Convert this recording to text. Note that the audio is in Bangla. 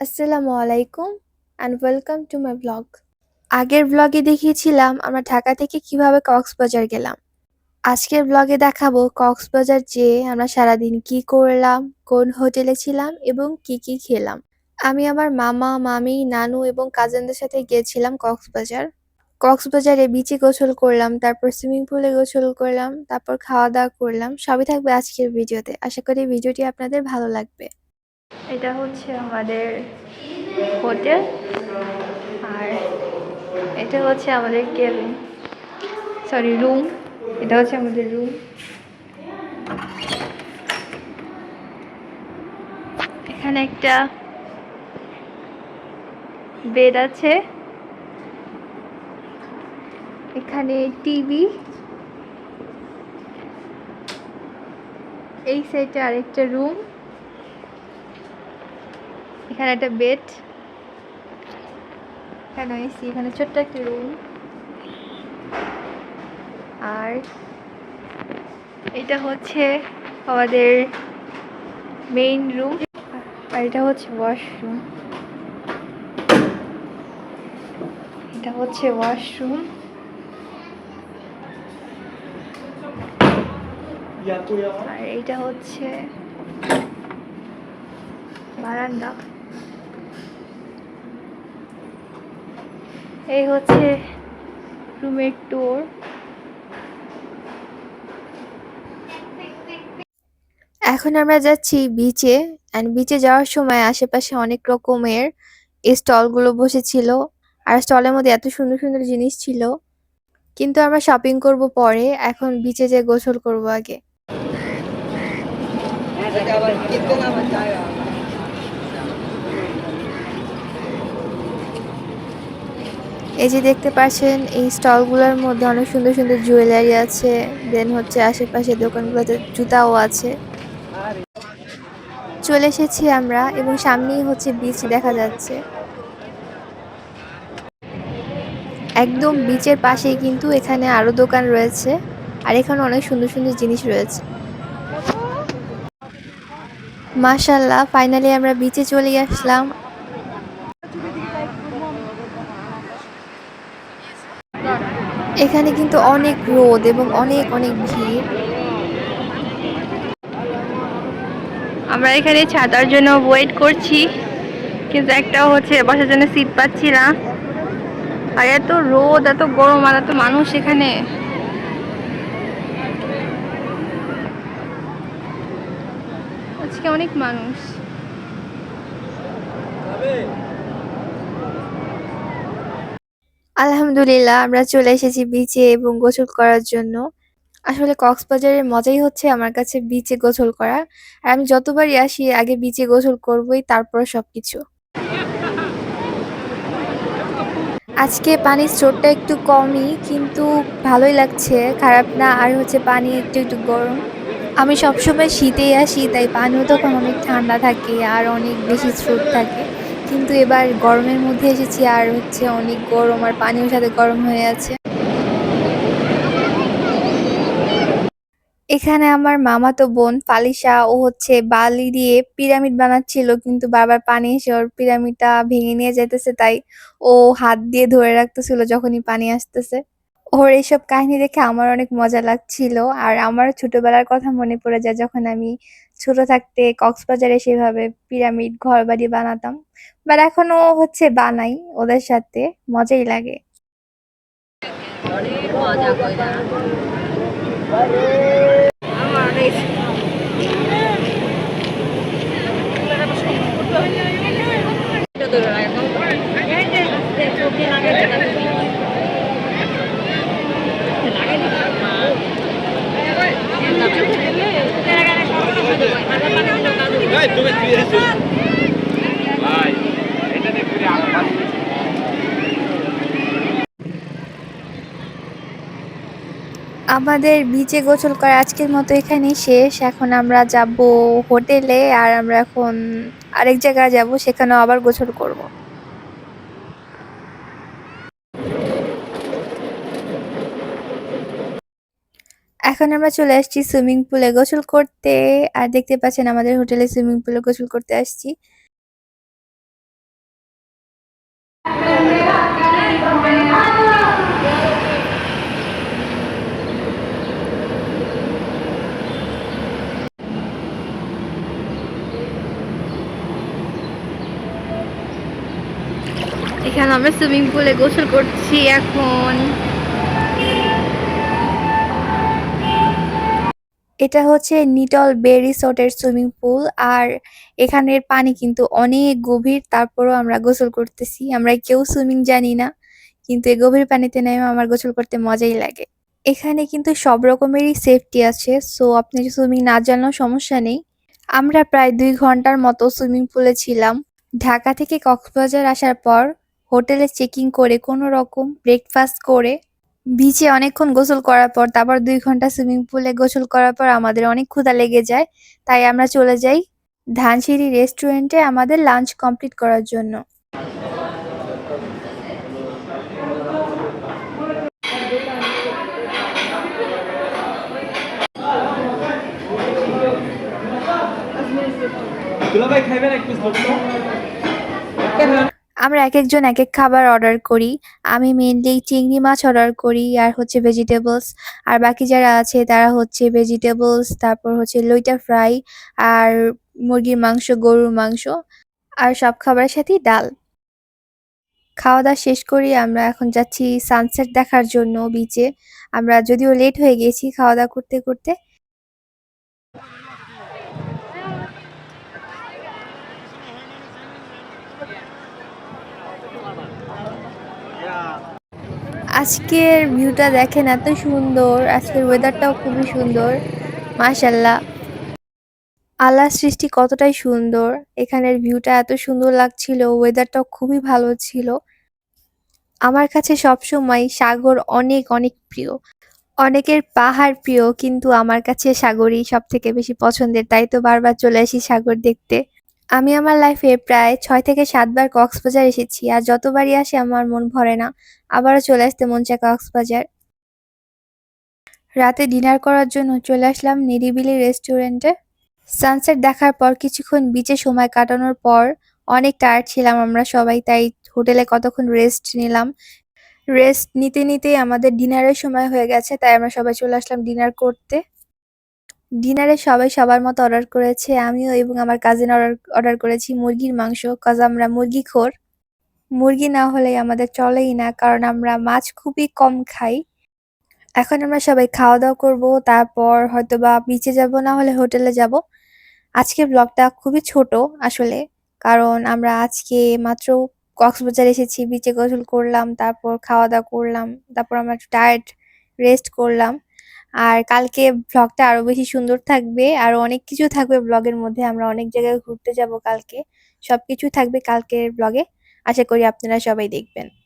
আসসালামু আলাইকুম and welcome to my blog আগের ব্লগে দেখিয়েছিলাম আমরা ঢাকা থেকে কীভাবে কক্সবাজার গেলাম। আজকের ব্লগে দেখাবো কক্সবাজার যেয়ে আমরা সারাদিন কি করলাম, কোন হোটেলে ছিলাম এবং কি কি খেলাম। আমি আমার মামা, মামি, নানু এবং কাজিনদের সাথে গিয়েছিলাম কক্সবাজার। কক্সবাজারে বিচে গোসল করলাম, তারপর সুইমিং পুলে গোসল করলাম, তারপর খাওয়া দাওয়া করলাম, সবই থাকবে আজকের ভিডিওতে আশা করি ভিডিওটি আপনাদের ভালো লাগবে। এটা হচ্ছে আমাদের হোটেল, আর এটা হচ্ছে আমাদের কেবিন। সরি রুম এটা হচ্ছে আমাদের রুম এখানে একটা বেড আছে। এখানে টিভি এই সাইডে আরেকটা রুম এখানে একটা বেড এখানে এসি এখানে ছোট্ট একটা রুম আর এটা হচ্ছে আমাদের মেইন রুম আর এটা হচ্ছে ওয়াশরুম এটা হচ্ছে ওয়াশরুম আর এইটা হচ্ছে বারান্দা। এই হচ্ছে রুমের টুর এখন আমরা যাচ্ছি বিচে অ্যান্ড বিচে যাওয়ার সময় আশেপাশে অনেক রকমের স্টলগুলো বসেছিল, আর স্টলের মধ্যে এত সুন্দর সুন্দর জিনিস ছিল। কিন্তু আমরা শপিং করব পরে, এখন বিচে যে গোসল করব আগে। এই যে দেখতে পাচ্ছেন, এই স্টলগুলোর মধ্যে অনেক সুন্দর সুন্দর জুয়েলারি আছে। দেন হচ্ছে আশেপাশে দোকানগুলোতে জুতাও আছে। চলে এসেছি আমরা এবং সামনেই হচ্ছে বিচ দেখা যাচ্ছে। একদম বিচের পাশেই কিন্তু এখানে আরও দোকান রয়েছে আর এখানে অনেক সুন্দর সুন্দর জিনিস রয়েছে। মাশাল্লাহ ফাইনালি আমরা বিচে চলে আসলাম। এখানে কিন্তু অনেক রোদ এবং অনেক অনেক ভিড়। আমরা এখানে ছাতার জন্য ওয়েট করছি, কিন্তু একটা হচ্ছে বসার জন্য সিট পাচ্ছি না। আর এত রোদ, এত গরম আর এত মানুষ এখানে। আজকে অনেক মানুষ। আলহামদুলিল্লাহ, আমরা চলে এসেছি বিচে এবং গোসল করার জন্য। আসলে কক্সবাজারের মজাই হচ্ছে আমার কাছে বিচে গোসল করা। আর আমি যতবারই আসি, আগে বিচে গোসল করবই, তারপর সবকিছু। আজকে পানির স্রোতটা একটু কমই, কিন্তু ভালোই লাগছে। খারাপ না, আর হচ্ছে পানি একটু একটু গরম। আমি সবসময় শীতেই আসি, তাই পানিও তখন অনেক ঠান্ডা থাকে, আর অনেক বেশি স্রোত থাকে। কিন্তু এবার গরমের মধ্যে এসেছি আর হচ্ছে অনেক গরম আর পানিও সাথে গরম হয়ে আছে। এখানে আমার মামাতো বোন ফালিসা ও হচ্ছে বালি দিয়ে পিরামিড বানাচ্ছিল, কিন্তু বারবার পানি এসে ওর পিরামিডটা ভেঙে নিয়ে যেতেছে তাই ও হাত দিয়ে ধরে রাখতেছিল যখনই পানি আসতেছে। ওর এইসব কাহিনী দেখে আমার অনেক মজা লাগছিল। আর আমার ছোটবেলার কথা মনে পড়ে যায় যখন আমি ছোট থাকতে কক্সবাজারে সেভাবে পিরামিড ঘর বাড়ি বানাতাম। বাট এখনও হচ্ছে বানাই ওদের সাথে, মজাই লাগে। মজা তুমি ফিরে এসো ভাই এটা দেখে আমার আমাদের বিচে গোসল করে আজকের মতো এখানেই শেষ। এখন আমরা যাব হোটেলে আর আমরা এখন আরেক জায়গায় যাব সেখানেও আবার গোসল করব। এখন আমরা চলে আসছি সুইমিং পুলে গোসল করতে। আর দেখতে পাচ্ছেন আমাদের হোটেলে সুইমিং পুলে গোসল করতে আসছি। এখানে আমরা সুইমিং পুলে গোসল করছি এখন। এটা হচ্ছে নিটল বে রিসোর্টের সুইমিং পুল, আর এখানের পানি কিন্তু অনেক গভীর, তারপরও আমরা গোসল করতেছি। আমরা কেউ সুইমিং জানি না, কিন্তু এই গভীর পানিতে নেমে আমার গোসল করতে মজাই লাগে। এখানে কিন্তু সব রকমেরই সেফটি আছে সো আপনি সুইমিং না জানলেও সমস্যা নেই। আমরা প্রায় দুই ঘণ্টার মতো সুইমিং পুলে ছিলাম। ঢাকা থেকে কক্সবাজার আসার পর হোটেলে চেকিং করে কোনো রকম ব্রেকফাস্ট করে বিচে অনেকক্ষণ গোসল করার পর, তারপর দুই ঘণ্টা সুইমিং পুলে গোসল করার পর আমাদের অনেক ক্ষুধা লেগে যায়। তাই আমরা চলে যাই ধানসিঁড়ি রেস্টুরেন্টে আমাদের লাঞ্চ কমপ্লিট করার জন্য। দুলাভাই, খাইবেন একটু আমরা এক একজন এক এক খাবার অর্ডার করি। আমি মেনলি চিংড়ি মাছ অর্ডার করি আর হচ্ছে ভেজিটেবলস আর বাকি যারা আছে তারা হচ্ছে ভেজিটেবলস তারপর হচ্ছে লইটা ফ্রাই আর মুরগির মাংস, গরুর মাংস আর সব খাবারের সাথেই ডাল। খাওয়া দাওয়া শেষ করি, আমরা এখন যাচ্ছি সানসেট দেখার জন্য বিচে আমরা যদিও লেট হয়ে গেছি খাওয়া দাওয়া করতে করতে। আজকের ভিউটা দেখেন এত সুন্দর, আজকের ওয়েদারটাও খুবই সুন্দর মাশাল্লাহ আল্লাহ সৃষ্টি কতটাই সুন্দর, এখানের ভিউটা এত সুন্দর লাগছিল ওয়েদারটাও খুবই ভালো ছিল। আমার কাছে সবসময় সাগর অনেক অনেক প্রিয়। অনেকের পাহাড় প্রিয়, কিন্তু আমার কাছে সাগরই সব থেকে বেশি পছন্দের, তাই তো বারবার চলে আসি সাগর দেখতে। আমি আমার লাইফে প্রায় ছয় থেকে সাতবার কক্সবাজার এসেছি আর যতবারই আসে আমার মন ভরে না। আবারও চলে আসতে মন চায় কক্সবাজার। রাতে ডিনার করার জন্য চলে আসলাম নিরিবিলি রেস্টুরেন্টে সানসেট দেখার পর কিছুক্ষণ বিচে সময় কাটানোর পর অনেক টায়ার্ড ছিলাম আমরা সবাই, তাই হোটেলে কতক্ষণ রেস্ট নিলাম। রেস্ট নিতে নিতেই আমাদের ডিনারের সময় হয়ে গেছে, তাই আমরা সবাই চলে আসলাম ডিনার করতে। ডিনারে সবাই সবার মতো অর্ডার করেছে, আমিও এবং আমার কাজিন অর্ডার অর্ডার করেছি মুরগির মাংস কজ আমরা মুরগি খোর। মুরগি না হলে আমাদের চলেই না, কারণ আমরা মাছ খুবই কম খাই। এখন আমরা সবাই খাওয়া দাওয়া করব, তারপর হয়তো বা বিচে যাব, না হলে হোটেলে যাব। আজকের ব্লগটা খুবই ছোট আসলে, কারণ আমরা আজকে মাত্র কক্সবাজার এসেছি বিচে গোসল করলাম, তারপর খাওয়া দাওয়া করলাম, তারপর আমরা একটু টায়ার্ড রেস্ট করলাম। আর কালকে ব্লগটা আরও বেশি সুন্দর থাকবে, আর অনেক কিছু থাকবে ব্লগের মধ্যে, আমরা অনেক জায়গায় ঘুরতে যাব কালকে, সবকিছু থাকবে কালকের ব্লগে আশা করি আপনারা সবাই দেখবেন।